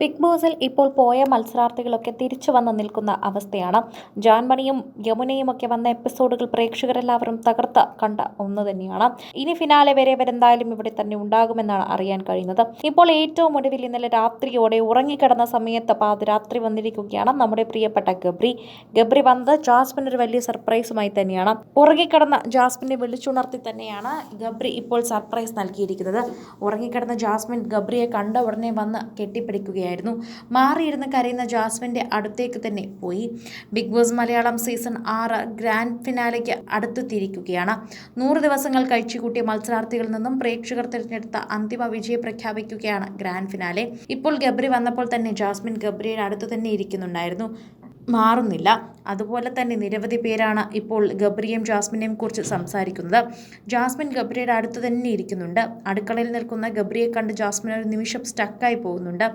Big ബോസിൽ ഇപ്പോൾ പോയ മത്സരാർത്ഥികളൊക്കെ തിരിച്ചു വന്ന് നിൽക്കുന്ന അവസ്ഥയാണ്. ജാൻമണിയും യമുനയും ഒക്കെ വന്ന എപ്പിസോഡുകൾ പ്രേക്ഷകരെല്ലാവരും തകർത്ത് കണ്ട ഒന്ന് തന്നെയാണ്. ഇനി ഫിനാലെ വരെ വരെന്തായാലും ഇവിടെ തന്നെ ഉണ്ടാകുമെന്നാണ് അറിയാൻ കഴിയുന്നത്. ഇപ്പോൾ ഏറ്റവും ഒടുവിൽ ഇന്നലെ രാത്രിയോടെ ഉറങ്ങിക്കിടന്ന സമയത്ത് പാതിരാത്രി വന്നിരിക്കുകയാണ് നമ്മുടെ പ്രിയപ്പെട്ട ഗബ്രി. ഗബ്രി വന്നത് ജാസ്മിൻ ഒരു വലിയ സർപ്രൈസുമായി തന്നെയാണ്. ഉറങ്ങിക്കിടന്ന ജാസ്മിനെ വിളിച്ചുണർത്തി തന്നെയാണ് ഗബ്രി ഇപ്പോൾ സർപ്രൈസ് നൽകിയിരിക്കുന്നത്. ഉറങ്ങിക്കിടന്ന ജാസ്മിൻ ഗബ്രിയെ കണ്ട ഉടനെ വന്ന് കെട്ടിപ്പിടിക്കുകയായിരുന്നു മാറിയിരുന്ന് കരയുന്ന ജാസ്മിന്റെ അടുത്തേക്ക് തന്നെ പോയി. ബിഗ് ബോസ് മലയാളം സീസൺ ആറ് ഗ്രാൻഡ് ഫിനാലയ്ക്ക് അടുത്തെത്തിയിരിക്കുകയാണ്. നൂറ് ദിവസങ്ങൾ കഴിച്ചുകൂട്ടിയ മത്സരാർത്ഥികളിൽ നിന്നും പ്രേക്ഷകർ തിരഞ്ഞെടുത്ത അന്തിമ വിജയം പ്രഖ്യാപിക്കുകയാണ് ഗ്രാൻഡ് ഫിനാലെ. ഇപ്പോൾ ഗബ്രി വന്നപ്പോൾ തന്നെ ജാസ്മിൻ ഗബ്രിയുടെ അടുത്ത് തന്നെ ഇരിക്കുന്നുണ്ടായിരുന്നു. മാറുന്നില്ല. അതുപോലെ തന്നെ നിരവധി പേരാണ് ഇപ്പോൾ ഗബ്രിയെയും ജാസ്മിനെയും കുറിച്ച് സംസാരിക്കുന്നത്. ജാസ്മിൻ ഗബ്രിയുടെ അടുത്ത് തന്നെ ഇരിക്കുന്നുണ്ട്. അടുക്കളയിൽ നിൽക്കുന്ന ഗബ്രിയെ കണ്ട് ജാസ്മിൻ ഒരു നിമിഷം സ്റ്റക്കായി പോകുന്നുണ്ട്.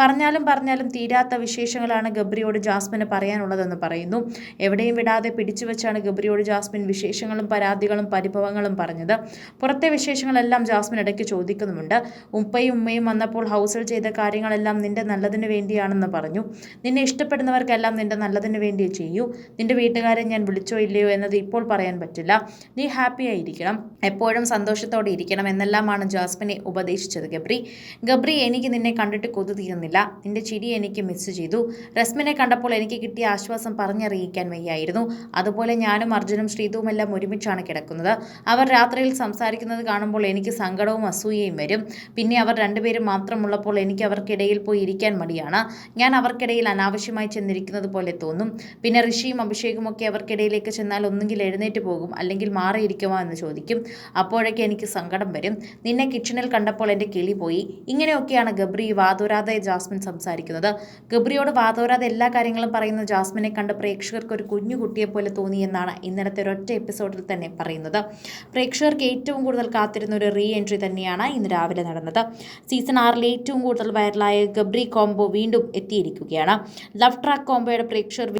പറഞ്ഞാലും പറഞ്ഞാലും തീരാത്ത വിശേഷങ്ങളാണ് ഗബ്രിയോട് ജാസ്മിന് പറയാനുള്ളതെന്ന് പറയുന്നു. എവിടെയും വിടാതെ പിടിച്ചു വെച്ചാണ് ഗബ്രിയോട് ജാസ്മിൻ വിശേഷങ്ങളും പരാതികളും പരിഭവങ്ങളും പറഞ്ഞത്. പുറത്തെ വിശേഷങ്ങളെല്ലാം ജാസ്മിൻ ഇടയ്ക്ക് ചോദിക്കുന്നുമുണ്ട്. ഉപ്പയും ഉമ്മയും വന്നപ്പോൾ ഹൗസിൽ ചെയ്ത കാര്യങ്ങളെല്ലാം നിന്റെ നല്ലതിന് വേണ്ടിയാണെന്ന് പറഞ്ഞു. നിന്നെ ഇഷ്ടപ്പെടുന്നവർക്കെല്ലാം നിന്റെ നല്ലതിന് വേണ്ടി ചെയ്യൂ. നിന്റെ വീട്ടുകാരെ ഞാൻ വിളിച്ചോ ഇല്ലയോ എന്നത് ഇപ്പോൾ പറയാൻ പറ്റില്ല. നീ ഹാപ്പി ആയിരിക്കണം. എപ്പോഴും സന്തോഷത്തോടെ ഇരിക്കണം. എന്നെല്ലാമാണ് ജാസ്മിനെ ഉപദേശിച്ചത് ഗബ്രി. ഗബ്രി എനിക്ക് നിന്നെ കണ്ടിട്ട് കൊതു തീരുന്നില്ല. നിന്റെ ചിരി എനിക്ക് മിസ് ചെയ്തു. രസ്മിനെ കണ്ടപ്പോൾ എനിക്ക് കിട്ടിയ ആശ്വാസം പറഞ്ഞറിയിക്കാൻ വയ്യായിരുന്നു. അതുപോലെ ഞാനും അർജുനും ശ്രീതുവും എല്ലാം ഒരുമിച്ചാണ് കിടക്കുന്നത്. അവർ രാത്രിയിൽ സംസാരിക്കുന്നത് കാണുമ്പോൾ എനിക്ക് സങ്കടവും അസൂയയും വരും. പിന്നെ അവർ രണ്ടുപേരും മാത്രമുള്ളപ്പോൾ എനിക്ക് അവർക്കിടയിൽ പോയി ഇരിക്കാൻ മടിയാണ്. ഞാൻ അവർക്കിടയിൽ അനാവശ്യമായി ചെന്നിരിക്കുന്നത് പോലെ തോന്നും. പിന്നെ ഋഷിയും അഭിഷേകും ഒക്കെ അവർക്കിടയിലേക്ക് ചെന്നാൽ ഒന്നുകിൽ എഴുന്നേറ്റ് പോകും അല്ലെങ്കിൽ മാറിയിരിക്കുമോ എന്ന് ചോദിക്കും. അപ്പോഴൊക്കെ എനിക്ക് സങ്കടം വരും. നിന്നെ കിച്ചണിൽ കണ്ടപ്പോൾ എന്റെ കിളി പോയി. ഇങ്ങനെയൊക്കെയാണ് ഗബ്രി വാതോരാതെ ജാസ്മിൻ സംസാരിക്കുന്നത്. ഗബ്രിയോട് വാതോരാതെ എല്ലാ കാര്യങ്ങളും പറയുന്ന ജാസ്മിനെ കണ്ട് പ്രേക്ഷകർക്ക് ഒരു കുഞ്ഞു കുട്ടിയെ പോലെ തോന്നിയെന്നാണ് ഇന്നലത്തെ ഒരൊറ്റ എപ്പിസോഡിൽ തന്നെ പറയുന്നത്. പ്രേക്ഷകർക്ക് ഏറ്റവും കൂടുതൽ കാത്തിരുന്ന ഒരു റീ എൻട്രി തന്നെയാണ് ഇന്ന് രാവിലെ നടന്നത്. സീസൺ ആറിൽ ഏറ്റവും കൂടുതൽ വൈറലായ ഗബ്രി കോംബോ വീണ്ടും എത്തിയിരിക്കുകയാണ്. ലവ് ട്രാക്ക് കോംബോയുടെ പ്രേക്ഷകർ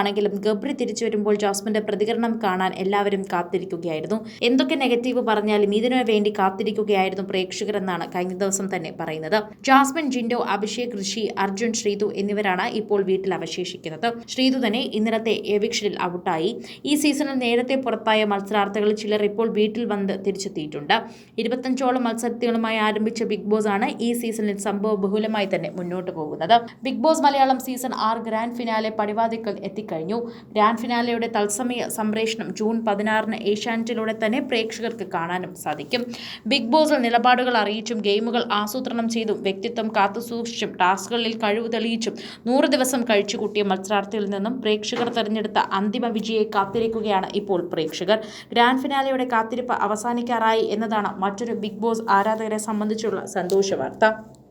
വിയോജിപ്പാണെങ്കിലും ഗബ്രി തിരിച്ചു വരുമ്പോൾ ജാസ്മിന്റെ പ്രതികരണം കാണാൻ എല്ലാവരും കാത്തിരിക്കുകയായിരുന്നു. എന്തൊക്കെ നെഗറ്റീവ് പറഞ്ഞാലും ഇതിനു വേണ്ടി കാത്തിരിക്കുകയായിരുന്നു പ്രേക്ഷകർ എന്നാണ് കഴിഞ്ഞ ദിവസം തന്നെ പറയുന്നത്. ജാസ്മിൻ ജിൻഡോ അഭിഷേക് ഋഷി അർജുൻ ശ്രീതു എന്നിവരാണ് ഇപ്പോൾ വീട്ടിൽ അവശേഷിക്കുന്നത്. ശ്രീതു തന്നെ ഇന്നലത്തെ എവിക്ഷനിൽ ഔട്ടായി. ഈ സീസണിൽ നേരത്തെ പുറത്തായ മത്സരാർത്ഥികളിൽ ചിലർ ഇപ്പോൾ വീട്ടിൽ വന്ന് തിരിച്ചെത്തിയിട്ടുണ്ട്. ഇരുപത്തഞ്ചോളം മത്സരത്തികളുമായി ആരംഭിച്ച ബിഗ് ബോസ് ആണ് ഈ സീസണിൽ സംഭവ ബഹുലമായി തന്നെ മുന്നോട്ട് പോകുന്നത്. ബിഗ് ബോസ് മലയാളം സീസൺ ആറ് ഗ്രാൻഡ് ഫിനാലെ പടിവാതിക്കൽ എത്തിക്കഴിഞ്ഞു ഗ്രാൻഡ് ഫിനാലയുടെ തത്സമയ സംപ്രേഷണം ജൂൺ പതിനാറിന് ഏഷ്യാനെറ്റിലൂടെ തന്നെ പ്രേക്ഷകർക്ക് കാണാനും സാധിക്കും. ബിഗ് ബോസിൽ നിലപാടുകൾ അറിയിച്ചും ഗെയിമുകൾ ആസൂത്രണം ചെയ്തും വ്യക്തിത്വം കാത്തുസൂക്ഷിച്ചും ടാസ്കുകളിൽ കഴിവ് തെളിയിച്ചും നൂറ് ദിവസം കഴിച്ചുകൂട്ടിയ മത്സരാർത്ഥിയിൽ നിന്നും പ്രേക്ഷകർ തെരഞ്ഞെടുത്ത അന്തിമ വിജയെ കാത്തിരിക്കുകയാണ് ഇപ്പോൾ പ്രേക്ഷകർ. ഗ്രാൻഡ് ഫിനാലയുടെ കാത്തിരിപ്പ് അവസാനിക്കാറായി എന്നതാണ് മറ്റൊരു ബിഗ് ബോസ് ആരാധകരെ സംബന്ധിച്ചുള്ള സന്തോഷ വാർത്ത